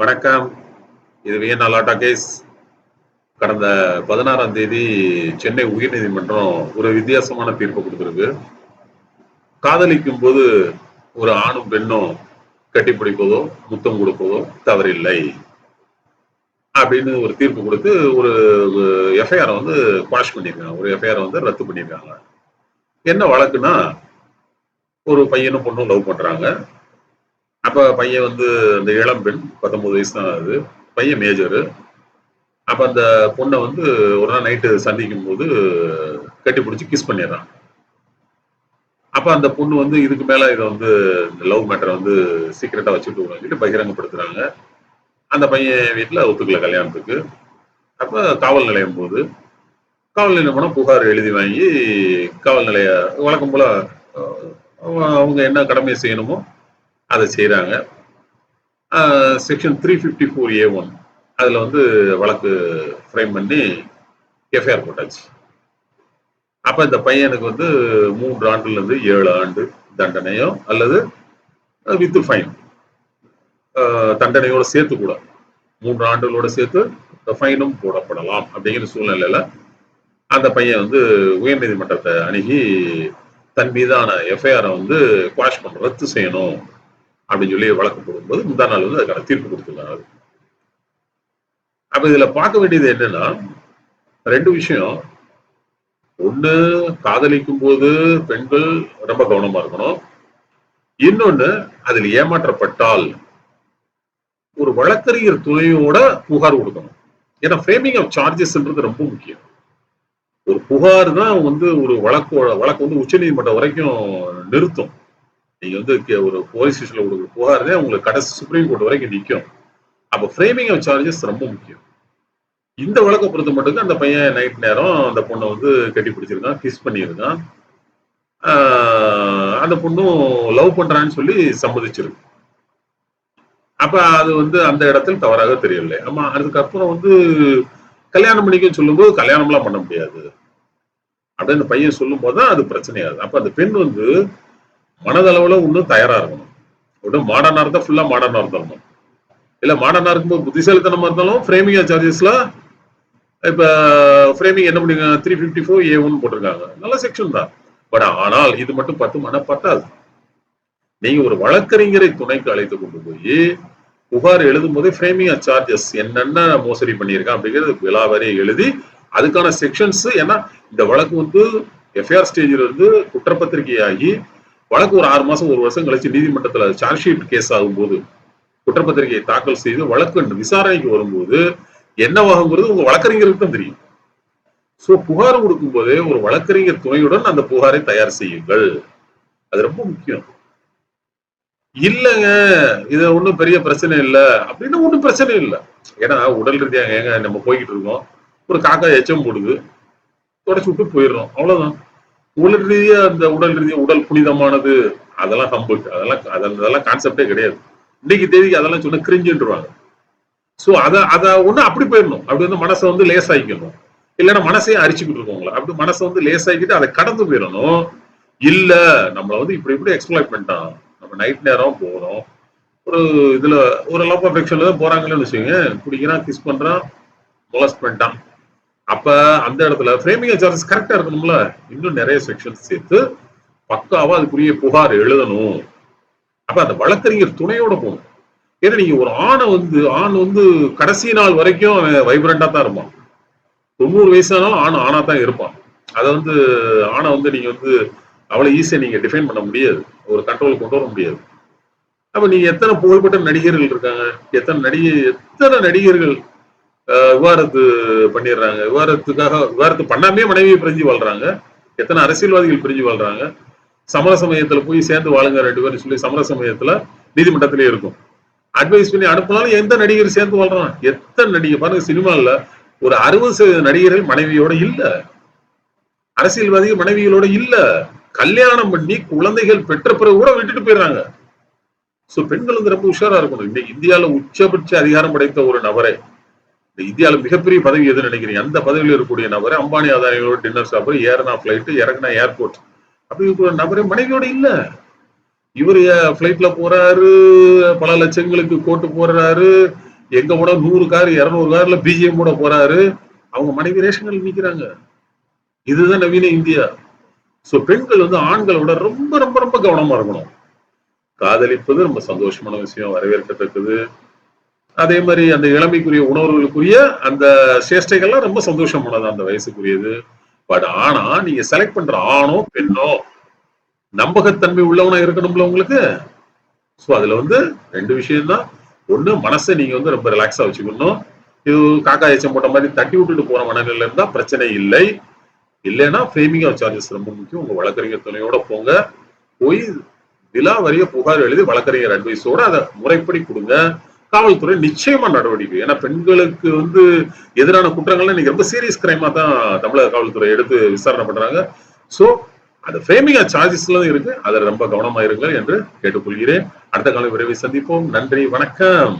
வணக்கம். இது Vienna லாட்டா case. கடந்த பதினாறாம் தேதி சென்னை உயர்நீதிமன்றம் ஒரு வித்தியாசமான தீர்ப்பு கொடுத்துருக்கு. காதலிக்கும் போது ஒரு ஆணும் பெண்ணும் கட்டிப்பிடிப்பதோ முத்தம் கொடுப்பதோ தவறில்லை. அப்படின்னு ஒரு தீர்ப்பு கொடுத்து ஒரு எஃப்ஐஆர் வந்து குவாஷ் பண்ணியிருக்காங்க. ஒரு எஃப்ஐஆர் வந்து ரத்து பண்ணியிருக்காங்க. என்ன வழக்குன்னா ஒரு பையனும் பொண்ணும் லவ் பண்றாங்க. அப்போ பையன் வந்து அந்த இளம்பெண் பத்தொன்பது வயசு தான் ஆகுது பையன் மேஜரு அப்போ அந்த பொண்ணை வந்து ஒரு நாள் நைட்டு சந்திக்கும் போது கட்டி பிடிச்சி கிஸ் பண்ணிடுறான். அப்போ அந்த பொண்ணு வந்து இதுக்கு மேலே இதை வந்து இந்த லவ் மேட்டரை வந்து சீக்கிரட்டாக வச்சுட்டு சொல்லிட்டு பகிரங்கப்படுத்துறாங்க. அந்த பையன் வீட்டில் ஒத்துக்கல கல்யாணத்துக்கு. அப்போ காவல் நிலையம் போது காவல் நிலையம் போனால் புகார் எழுதி வாங்கி காவல் நிலைய வழக்கம் போல அவங்க என்ன கடமையை செய்யணுமோ அதை செய்கிறாங்க section three fifty four A one அதில் வந்து வழக்கு ஃப்ரேம் பண்ணி எஃப்ஐஆர் போட்டாச்சு. அப்போ இந்த பையனுக்கு வந்து மூன்று ஆண்டுலேருந்து ஏழு ஆண்டு தண்டனையோ அல்லது வித் ஃபைன் தண்டனையோட சேர்த்து கூட. மூன்று ஆண்டுகளோட சேர்த்து ஃபைனும் போடப்படலாம் அப்படிங்கிற சூழ்நிலையில அந்த பையன் வந்து உயர்நீதிமன்றத்தை அணுகி தன் மீதான எஃப்ஐஆரை வந்து குவாஷ் பண்ண ரத்து செய்யணும். அப்படின்னு சொல்லி வழக்கு போடும்போது முந்தா நாள் வந்து அதுக்கான தீர்ப்பு கொடுத்துருந்தாங்க அப்ப இதுல பார்க்க வேண்டியது என்னன்னா ரெண்டு விஷயம். ஒண்ணு காதலிக்கும் போது பெண்கள் ரொம்ப கவனமா இருக்கணும். இன்னொன்னு அதில் ஏமாற்றப்பட்டால் ஒரு வழக்கறிஞர் துணையோட புகார் கொடுக்கணும். ஏன்னா ஃப்ரேமிங் ஆஃப் சார்ஜஸ்ன்றது ரொம்ப முக்கியம். ஒரு புகார் தான் வந்து ஒரு வழக்கு வழக்கு வந்து உச்சநீதிமன்றம் வரைக்கும் நிறுத்தும். நீங்க வந்து ஒரு போலீஸ் ஸ்டேஷன்ல கொடுக்குற புகார் உங்களுக்கு கடைசி சுப்ரீம் கோர்ட் வரைக்கும் நிற்கும் அப்போ ஃப்ரேமிங் ஆஃப் சார்ஜஸ் ரொம்ப முக்கியம். இந்த வழக்கை பொறுத்த மட்டும் அந்த பையன் நைட் நேரம் அந்த பொண்ணை வந்து கட்டி பிடிச்சிருக்கான் கிஸ் பண்ணியிருக்கான். ஆஹ் அந்த பொண்ணும் லவ் பண்றான்னு சொல்லி சம்மதிச்சிருக்கு அப்ப அது வந்து அந்த இடத்தில் தவறாக தெரியவில்லை. ஆமா அதுக்கப்புறம் வந்து கல்யாணம் பண்ணிக்கன்னு சொல்லும்போது கல்யாணம்லாம் பண்ண முடியாது. அப்படின்னு பையன் சொல்லும் போதுதான் அது பிரச்சனையாது அப்ப அந்த பெண் வந்து மனதளவுல இன்னும் தயாரா இருக்கணும். ஒன்றும் மாடர்னா இருந்தா ஃபுல்லா மாடர்னா இருந்தாலும் இல்ல மாடர்னா இருக்கும்போது புத்திசாலித்தனமா இருந்தாலும் ஃப்ரேமிங் சார்ஜஸ்ல இப்ப ஃப்ரேமிங் என்ன பண்ணுங்க three fifty four A one போட்டிருக்காங்க. நல்ல செக்ஷன் தான். பட் ஆனால் இது மட்டும் பத்து மன பத்தாது. நீங்க ஒரு வழக்கறிஞரை துணைக்கு அழைத்து கொண்டு போய் புகார் எழுதும் போதே ஃப்ரேமிங் சார்ஜஸ் என்னென்ன மோசடி பண்ணியிருக்கான் அப்படிங்கிறது விலாவரி எழுதி அதுக்கான செக்ஷன்ஸ் ஏன்னா இந்த வழக்கு வந்து எஃப்ஐஆர் ஸ்டேஜில் இருந்து குற்றப்பத்திரிகையாகி வழக்கு ஒரு ஆறு மாசம் ஒரு வருஷம் கழிச்சு நீதிமன்றத்துல சார்ஜ் ஷீட் கேஸ் ஆகும்போது குற்றப்பத்திரிகையை தாக்கல் செய்து வழக்கு விசாரணைக்கு வரும்போது என்னவாகுங்கிறது உங்க வழக்கறிஞருக்கு தான் தெரியும். சோ புகார் கொடுக்கும் போதே ஒரு வழக்கறிஞர் துணையுடன் அந்த புகாரை தயார் செய்யுங்கள். அது ரொம்ப முக்கியம். இல்லைங்க இது ஒண்ணும் பெரிய பிரச்சனை இல்ல அப்படின்னா ஒண்ணும் பிரச்சனை இல்லை. ஏன்னா உடல் ரீதியாக ஏங்க நம்ம போய்கிட்டு இருக்கோம். ஒரு காக்கா எச்சம் போடுது. தொடச்சு விட்டு போயிடுறோம். அவ்வளவுதான். உடல் ரீதியா அந்த உடல் ரீதியா உடல் புனிதமானது அதெல்லாம் ஹம்புக் அதெல்லாம் அதெல்லாம் கான்செப்டே கிடையாது. இன்னைக்கு தேதிக்கு அதெல்லாம் சொன்னா கிரிஞ்சுன்றாங்க சோ அத அத ஒண்ணு அப்படி போயிடணும். அப்படி வந்து மனசை வந்து லேசாக்கிக்கணும் இல்லைன்னா மனசையும் அரிச்சுக்கிட்டு இருக்கோங்களா அப்படி மனசை வந்து லேசாக்கிட்டு அதை கடந்து போயிடணும். இல்ல நம்மள வந்து இப்படி இப்படி எக்ஸ்பிளைட் பண்ணிட்டான். நம்ம நைட் நேரம் போறோம். ஒரு இதுல ஒரு லவ் அஃபெக்ஷன்ல தான் போறாங்களேன்னு வச்சுக்கோங்க. பிடிக்கிறான் கிஸ் பண்றான் மொலஸ்ட் பண்ணிட்டான். அப்ப அந்த இடத்துல ஃப்ரேமிங் சார்ஜஸ் கரெக்டா இருக்கணும்ல? இன்னும் நிறைய செக்ஷன்ஸ் சேர்த்து பக்காவா அதுக்குரிய புகார் எழுதணும். அப்ப அந்த வழக்கறிஞர் துணையோட போகணும். ஏன்னா நீங்க ஒரு ஆணை வந்து ஆண் வந்து கடைசி நாள் வரைக்கும் வைப்ரண்டா தான் இருப்பான். தொண்ணூறு வயசானாலும் ஆண் ஆணா தான் இருப்பான். அதை வந்து ஆணை வந்து நீங்க வந்து அவ்வளவு ஈஸியா நீங்க டிஃபைன் பண்ண முடியாது. ஒரு கண்ட்ரோல் கொண்டு வர முடியாது. அப்ப நீங்க எத்தனை புகழ்பெற்ற நடிகர்கள் இருக்காங்க? எத்தனை நடிகை எத்தனை நடிகர்கள் அஹ், பண்ணிடுறாங்க. விவாரத்துக்காக விவாகரத்து பண்ணாமே மனைவியை பிரிஞ்சு வாழ்றாங்க. எத்தனை அரசியல்வாதிகள் பிரிஞ்சு வாழ்றாங்க. சமர சமயத்துல போய் சேர்ந்து வாழுங்க ரெண்டு பேரும் சொல்லி சமர சமயத்துல நீதிமன்றத்திலே இருக்கும். அட்வைஸ் பண்ணி அனுப்பினாலும் எந்த நடிகர் சேர்ந்து வாழ்றான்? எத்தனை நடிகர்? பாருங்க சினிமாவில் ஒரு அறுபது சதவீத நடிகர்கள் மனைவியோட இல்ல. அரசியல்வாதிகள் மனைவிகளோட இல்ல. கல்யாணம் பண்ணி குழந்தைகள் பெற்ற பிறகு கூட விட்டுட்டு போயிடுறாங்க. சோ பெண்கள் வந்து ரொம்ப உஷாரா இருக்கணும். இன்னைக்கு இந்தியால உச்சபட்ச அதிகாரம் படைத்த ஒரு நபரை. இந்தியாவில் இந்தியால மிகப்பெரிய பதவி எதுன்னு நினைக்கிறீங்க? அந்த பதவியில் இருக்கக்கூடிய நபர் அம்பானி அதானிகளோட டின்னர் சாப்பிட ஏறினா ஃபிளைட்டு இறங்கினா ஏர்போர்ட் அப்படி இருக்கிற நபரே மனைவியோட இல்ல. இவர் பிளைட்ல போறாரு பல லட்சங்களுக்கு கோட்டு போடுறாரு எங்க கூட நூறு கார் இருநூறு கார்ல பிஜிஎம் கூட போறாரு. அவங்க மனைவி ரேஷன்கள் நிக்கிறாங்க இதுதான் நவீன இந்தியா. சோ பெண்கள் வந்து ஆண்களை விட ரொம்ப ரொம்ப ரொம்ப கவனமா இருக்கணும். காதலிப்பது ரொம்ப சந்தோஷமான விஷயம் வரவேற்கத்தக்கது. அதே மாதிரி அந்த இளமைக்குரிய உணர்வுகளுக்குரிய அந்த சேஷ்டைகள்லாம் ரொம்ப சந்தோஷமானது அந்த வயசுக்குரியது. பட் ஆனா நீங்க செலக்ட் பண்ற ஆணோ பெண்ணோ நம்பகத்தன்மை உள்ளவனா இருக்கணும்ல உங்களுக்கு? சோ அதுல வந்து ரெண்டு விஷயம் தான் ஒண்ணு மனசை நீங்க வந்து ரொம்ப ரிலாக்ஸா வச்சுக்கணும். இது காக்கா எச்சம் போட்ட மாதிரி தட்டி விட்டுட்டு போற மனநிலையில இருந்தா பிரச்சனை இல்லை. இல்லைன்னா ஃப்ரேமிங் ஆஃப் சார்ஜஸ் ரொம்ப முக்கியம். உங்க வழக்கறிஞர் துணையோட போங்க. போய் விழா வரிய புகார் எழுதி வழக்கறிஞர் அட்வைஸோட அதை முறைப்படி கொடுங்க. காவல்துறை நிச்சயமா நடவடிக்கை. ஏன்னா பெண்களுக்கு வந்து எதிரான குற்றங்கள்லாம் இன்னைக்கு ரொம்ப சீரியஸ் கிரைமா தான் தமிழக காவல்துறை எடுத்து விசாரணை பண்றாங்க. சோ அது ஃப்ரேமிங் சார்ஜஸ்லாம் இருக்கு. அதை ரொம்ப கவனமா இருங்கள் என்று கேட்டுக்கொள்கிறேன். அடுத்த காலம் விரைவில் சந்திப்போம். நன்றி வணக்கம்.